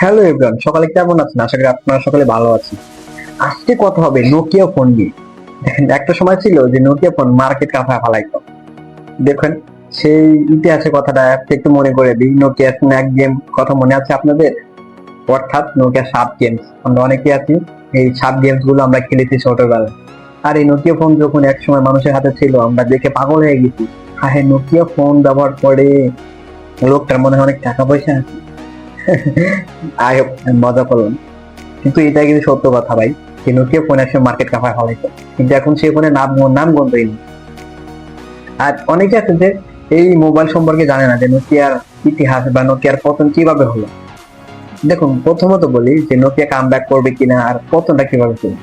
Hello everyone সকালে কেমন আছেন? আশা করি আপনারা সকলে ভালো আছেন। আজকে কথা হবে নোকিয়া ফোন নিয়ে। একটা সময় ছিল যে নোকিয়া ফোন মার্কেট কাঁপায় ফেলাইতো। দেখেন, সেই ইতিহাসের কথাটা একটু মনে করে দিই। নোকিয়া স্ন্যাক গেম কথা মনে আছে আপনাদের? অর্থাৎ নোকিয়া সাপ গেমস আমরা অনেকে আছি, এই সাপ গেমসগুলো আমরা খেলেছি ছোটবেলায়। আর এই নোকিয়া ফোন যখন এক সময় মানুষের হাতে ছিল, আমরা দেখে পাগল হয়ে গেছি। হ্যাঁ নোকিয়া ফোন ব্যবহার করে লোকটার মনে হয় অনেক টাকা পয়সা আছে। আই হোপ মজা করলাম। কিন্তু এটা কিন্তু সত্য কথা ভাই। যে নোকিয়া ফোন একসময় মার্কেট কাপায় হলাইতো কিন্তু এখন সেই ফোনের নাম নাম গন্ধই নেই। আর অনেকে আছে যে, এই মোবাইল সম্পর্কে জানে না যে নোকিয়ার ইতিহাস বা নোকিয়ার পতন কীভাবে হলো। দেখুন, প্রথমত বলি যে নোকিয়া কাম ব্যাক করবে কিনা আর পতনটা কীভাবে ছিল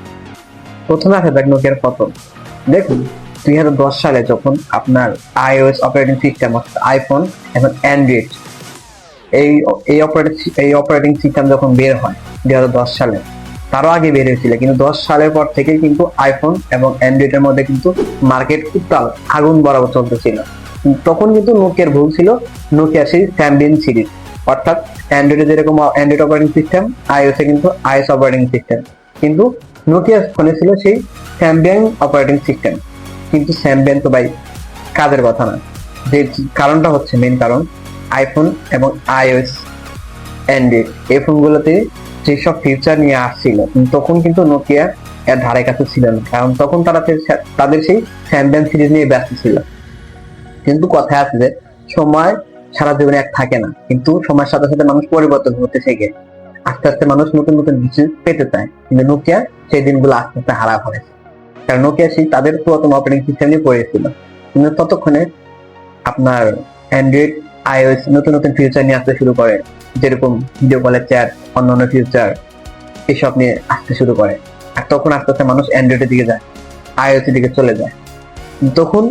প্রথমে আসা যাক নোকিয়ার পতন। দেখুন, দুই হাজার দশ সালে যখন আপনার আইওএস অপারেটিং সিস্টেম অর্থাৎ আইফোন এবং অ্যান্ড্রয়েড এই এই অপারেটিং এই অপারেটিং সিস্টেম যখন বের হয় দুই হাজার দশ সালে, তারও আগে বের হয়েছিল, কিন্তু দশ সালের পর থেকে কিন্তু আইফোন এবং অ্যান্ড্রয়েডের মধ্যে কিন্তু মার্কেট উত্তাল, আগুন বরাবর চলতেছিল। তখন কিন্তু নোকিয়ার ভুল ছিল নোকিয়া সেই স্যামবিন সিরিজ অর্থাৎ অ্যান্ড্রয়েডে যেরকম অ্যান্ড্রয়েড অপারেটিং সিস্টেম আইওএস এ কিন্তু আইএস অপারেটিং সিস্টেম কিন্তু নোকিয়া ফোনে ছিল সেই স্যামবিয়ান অপারেটিং সিস্টেম কিন্তু স্যামবিয়ান তো ভাই, কাজের কথা না। যে কারণটা হচ্ছে মেন কারণ আইফোন এবং আইওএস অ্যান্ড্রয়েড এই ফোনগুলোতে যেসব ফিচার নিয়ে আসছিল, তখন কিন্তু নোকিয়া এর ধারে কাছে ছিল না। কারণ তখন তারা তাদের সেই স্যামসাং সিরিজ নিয়ে ব্যস্ত ছিল। কিন্তু কথা আছে যে, সময় সারা জীবনে এক থাকে না। কিন্তু সময়ের সাথে সাথে মানুষ পরিবর্তন হতে শেখে। আস্তে আস্তে মানুষ নতুন নতুন কিছু পেতে চায়। কিন্তু নোকিয়া সেই দিনগুলো আস্তে আস্তে হারা ফেলেছে কারণ নোকিয়া সেই তাদের পুরাতন অপারেটিং সিস্টেম নিয়ে পড়েছিল কিন্তু ততক্ষণে আপনার অ্যান্ড্রয়েড আইওএস নতুন নতুন ফিউচার নিয়ে আসতে শুরু করে, যেরকম ভিডিও কলের চ্যাট অন্যান্য ফিউচার এসব নিয়ে আসতে শুরু করে। আর তখন আস্তে আস্তে মানুষ অ্যান্ড্রয়েডের দিকে যায় আইওএস দিকে চলে যায়। তখন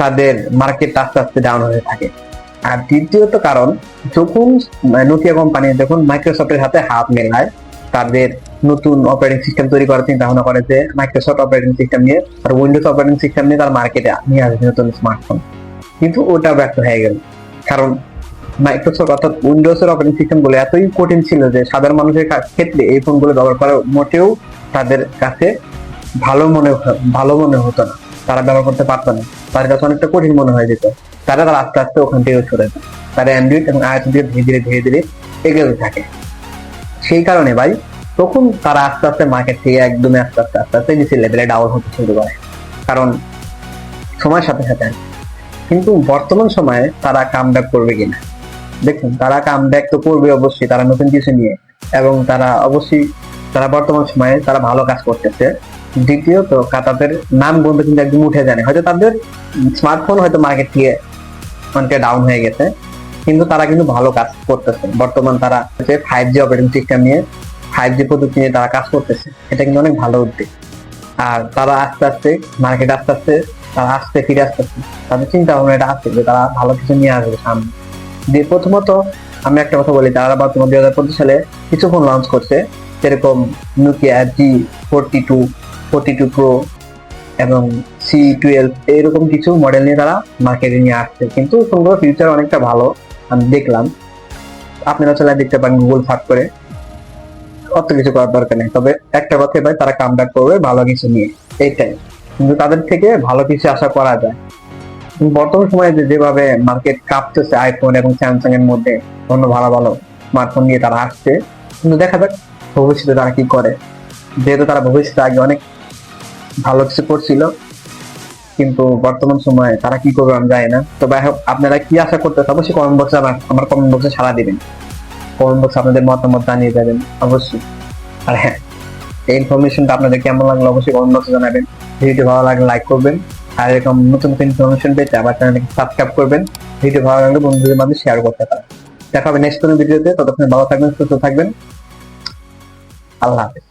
তাদের মার্কেট আস্তে আস্তে ডাউন হয়ে থাকে। আর দ্বিতীয়ত কারণ, যখন নোকিয়া কোম্পানি যখন মাইক্রোসফটের হাতে হাত মেলায়, তাদের নতুন অপারেটিং সিস্টেম তৈরি করার চিন্তা ভাবনা করে যে মাইক্রোসফট অপারেটিং সিস্টেম নিয়ে আর উইন্ডোজ অপারেটিং সিস্টেম নিয়ে তার মার্কেটে নিয়ে আসবে নতুন স্মার্টফোন কিন্তু ওটা ব্যর্থ হয়ে গেল। কারণ মাইক্রোসফট অর্থাৎ উইন্ডোজ এর অপারেটিং সিস্টেমগুলো এতই কঠিন ছিল যে সাধারণ মানুষের ক্ষেত্রে এই ফোনগুলো ব্যবহার করা মোটেও তাদের কাছে ভালো মনে ভালো মনে হতো না। তারা ব্যবহার করতে পারতো না। তার কাছে অনেকটা কঠিন মনে হয়ে যেত। তারা তারা আস্তে আস্তে ওখান থেকে সরে তারা অ্যান্ড্রয়েড এবং আইওএস দিয়ে ধীরে ধীরে ধীরে ধীরে এগোতে থাকে। সেই কারণে ভাই, তখন তারা আস্তে আস্তে মার্কেট থেকে একদমই আস্তে আস্তে আস্তে আস্তে নিচের লেভেলে ডাউন হতে শুরু করে। কারণ সময়ের সাথে সাথে কিন্তু বর্তমান সময়ে তারা কাম ব্যাক করবে কিনা? দেখুন, তারা কাম ব্যাক তো করবে অবশ্যই, তারা নতুন কিছু নিয়ে। এবং তারা অবশ্যই, তারা বর্তমান সময়ে তারা ভালো কাজ করতেছে। দ্বিতীয়ত কা- তাদের নাম বন্ধু কিন্তু একদম উঠে জানে হয়তো তাদের স্মার্টফোন হয়তো মার্কেট থেকে অনেকটা ডাউন হয়ে গেছে, কিন্তু তারা কিন্তু ভালো কাজ করতেছে। বর্তমান তারা হচ্ছে ফাইভ জি অপারেটিং সিস্টেম নিয়ে ফাইভ জি প্রযুক্তি নিয়ে তারা কাজ করতেছে, এটা কিন্তু অনেক ভালো উদ্যোগ। আর তারা আস্তে আস্তে মার্কেট আস্তে আস্তে তারা আসতে, ফিরে আসতেছে তাদের চিন্তা ভাবনা এটা আছে যে তারা ভালো কিছু নিয়ে আসবে সামনে। দিয়ে প্রথমত আমি একটা কথা বলি তারা বর্তমান দুই হাজার পঁচিশ সালে কিছু ফোন লঞ্চ করছে, যেরকম Nokia G forty two forty two pro এবং সি টুয়েলভ এরকম কিছু মডেল নিয়ে তারা মার্কেটে নিয়ে আসছে। কিন্তু ফোনগুলোর ফিউচার অনেকটা ভালো আমি দেখলাম। আপনারা চলে দেখতে পারেন গুগল সার্চ করে। অত কিছু করার দরকার নেই। তবে একটা কথাই ভাই তারা কাম করবে ভালো কিছু নিয়ে। এইটাই। কিন্তু তাদের থেকে ভালো কিছু আশা করা যায়। বর্তমান সময়ে যেভাবে মার্কেট কাঁপতেছে আইফোন এবং স্যামসাং এর মধ্যে, অন্য ভালো ভালো স্মার্টফোন নিয়ে তারা আসছে, কিন্তু দেখা যাক ভবিষ্যতে তারা কি করে। যেহেতু তারা ভবিষ্যতে আগে অনেক ভালো কিছু করছিল, কিন্তু বর্তমান সময়ে তারা কি করবে আমি জানি না। তো আপনারা কি আশা করতে অবশ্যই কমেন্ট বক্সে আমার কমেন্ট বক্সে সারা দিবেন। কমেন্ট বক্সে আপনাদের মতামত জানিয়ে যাবেন অবশ্যই। আর হ্যাঁ এই ইনফরমেশনটা আপনাদের কেমন লাগল অবশ্যই কমেন্ট বক্সে জানাবেন। ভিডিও ভালো লাগলে লাইক করবেন। আর এরকম নতুন নতুন ইনফরমেশন পেতে আমার চ্যানেলকে সাবস্ক্রাইব করবেন। ভিডিও ভালো লাগলে বন্ধুদের মাঝে শেয়ার করতে পারেন। দেখা হবে নেক্সট কোনো ভিডিওতে ততক্ষণ ভালো থাকবেন, সুস্থ থাকবেন। আল্লাহ হাফেজ।